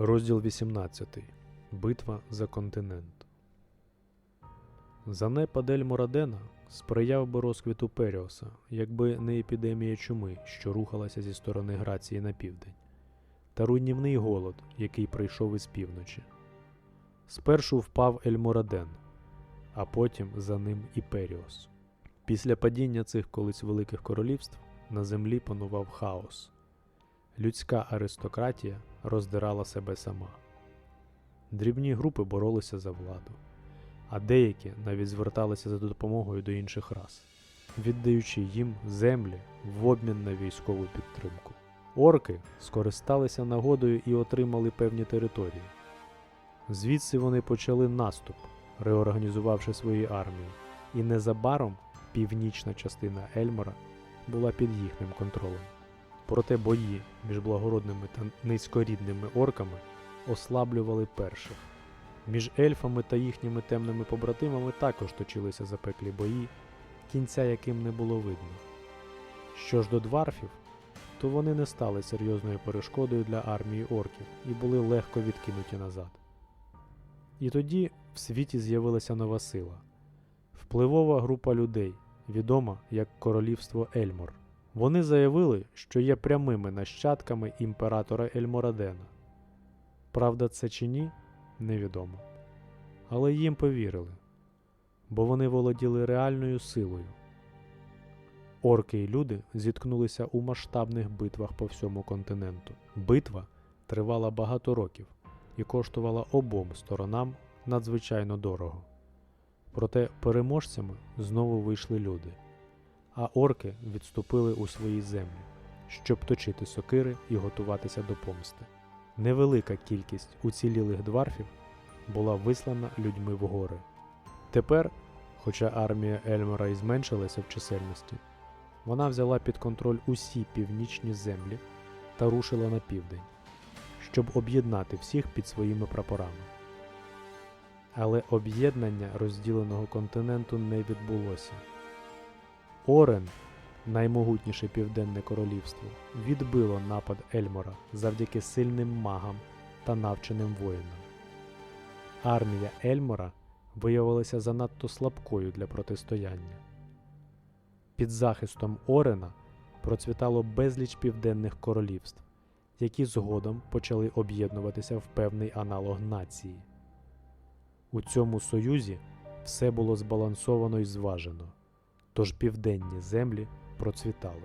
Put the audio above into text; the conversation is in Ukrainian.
Розділ 18. Битва за континент. Занепад Ель-Морадена сприяв би розквіту Періоса, якби не епідемія чуми, що рухалася зі сторони Грації на південь, та руйнівний голод, який прийшов із півночі. Спершу впав Ель-Мораден, а потім за ним і Періос. Після падіння цих колись великих королівств на землі панував хаос. Людська аристократія роздирала себе сама. Дрібні групи боролися за владу, а деякі навіть зверталися за допомогою до інших рас, віддаючи їм землі в обмін на військову підтримку. Орки скористалися нагодою і отримали певні території. Звідси вони почали наступ, реорганізувавши свої армії, і незабаром північна частина Ельмора була під їхнім контролем. Проте бої між благородними та низькорідними орками ослаблювали перших. Між ельфами та їхніми темними побратимами також точилися запеклі бої, кінця яким не було видно. Що ж до дварфів, то вони не стали серйозною перешкодою для армії орків і були легко відкинуті назад. І тоді в світі з'явилася нова сила впливова група людей, відома як Королівство Ельмор. Вони заявили, що є прямими нащадками імператора Ельморадена. Правда, це чи ні, невідомо. Але їм повірили, бо вони володіли реальною силою. Орки і люди зіткнулися у масштабних битвах по всьому континенту. Битва тривала багато років і коштувала обом сторонам надзвичайно дорого. Проте переможцями знову вийшли люди а орки відступили у свої землі, щоб точити сокири і готуватися до помсти. Невелика кількість уцілілих дварфів була вислана людьми в гори. Тепер, хоча армія Ельмора і зменшилася в чисельності, вона взяла під контроль усі північні землі та рушила на південь, щоб об'єднати всіх під своїми прапорами. Але об'єднання розділеного континенту не відбулося. Орен, наймогутніше південне королівство, відбило напад Ельмора завдяки сильним магам та навченим воїнам. Армія Ельмора виявилася занадто слабкою для протистояння. Під захистом Орена процвітало безліч південних королівств, які згодом почали об'єднуватися в певний аналог нації. У цьому союзі все було збалансовано і зважено тож південні землі процвітали.